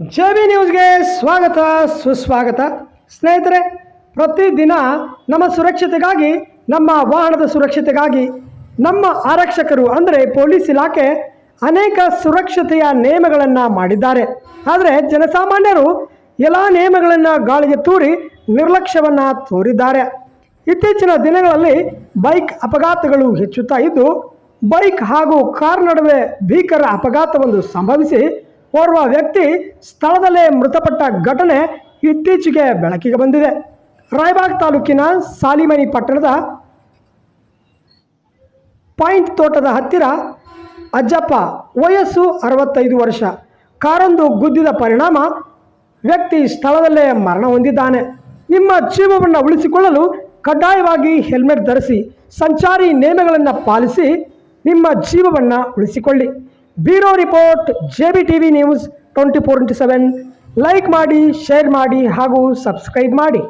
J B ನ್ಯೂಸ್ಗೆ ಸ್ವಾಗತ, ಸುಸ್ವಾಗತ. ಸ್ನೇಹಿತರೆ, ಪ್ರತಿದಿನ ನಮ್ಮ ಸುರಕ್ಷತೆಗಾಗಿ, ನಮ್ಮ ವಾಹನದ ಸುರಕ್ಷತೆಗಾಗಿ, ನಮ್ಮ ಆರಕ್ಷಕರು ಅಂದರೆ ಪೊಲೀಸ್ ಇಲಾಖೆ ಅನೇಕ ಸುರಕ್ಷತೆಯ ನಿಯಮಗಳನ್ನು ಮಾಡಿದ್ದಾರೆ. ಆದರೆ ಜನಸಾಮಾನ್ಯರು ಎಲ್ಲ ನಿಯಮಗಳನ್ನು ಗಾಳಿಗೆ ತೂರಿ ನಿರ್ಲಕ್ಷ್ಯವನ್ನು ತೋರಿದ್ದಾರೆ. ಇತ್ತೀಚಿನ ದಿನಗಳಲ್ಲಿ ಬೈಕ್ ಅಪಘಾತಗಳು ಹೆಚ್ಚುತ್ತಾ ಇದ್ದು, ಬೈಕ್ ಹಾಗೂ ಕಾರ್ ನಡುವೆ ಭೀಕರ ಅಪಘಾತವೊಂದು ಸಂಭವಿಸಿ ಓರ್ವ ವ್ಯಕ್ತಿ ಸ್ಥಳದಲ್ಲೇ ಮೃತಪಟ್ಟ ಘಟನೆ ಇತ್ತೀಚೆಗೆ ಬೆಳಕಿಗೆ ಬಂದಿದೆ. ರಾಯಬಾಗ್ ತಾಲೂಕಿನ ಸಾಲಿಮನಿ ಪಟ್ಟಣದ ಪಾಯಿಂಟ್ ತೋಟದ ಹತ್ತಿರ ಅಜ್ಜಪ್ಪ ವಯಸ್ಸು ಅರವತ್ತೈದು ವರ್ಷ, ಕಾರೊಂದು ಗುದ್ದಿದ ಪರಿಣಾಮ ವ್ಯಕ್ತಿ ಸ್ಥಳದಲ್ಲೇ ಮರಣ ಹೊಂದಿದ್ದಾನೆ. ನಿಮ್ಮ ಜೀವವನ್ನು ಉಳಿಸಿಕೊಳ್ಳಲು ಕಡ್ಡಾಯವಾಗಿ ಹೆಲ್ಮೆಟ್ ಧರಿಸಿ, ಸಂಚಾರಿ ನಿಯಮಗಳನ್ನು ಪಾಲಿಸಿ ನಿಮ್ಮ ಜೀವವನ್ನು ಉಳಿಸಿಕೊಳ್ಳಿ. Bureau report, J B T V news twenty four into seven. Like ಮಾಡಿ ಶೇರ್ ಮಾಡಿ ಹಾಗೂ ಸಬ್ಸ್ಕ್ರೈಬ್ ಮಾಡಿ.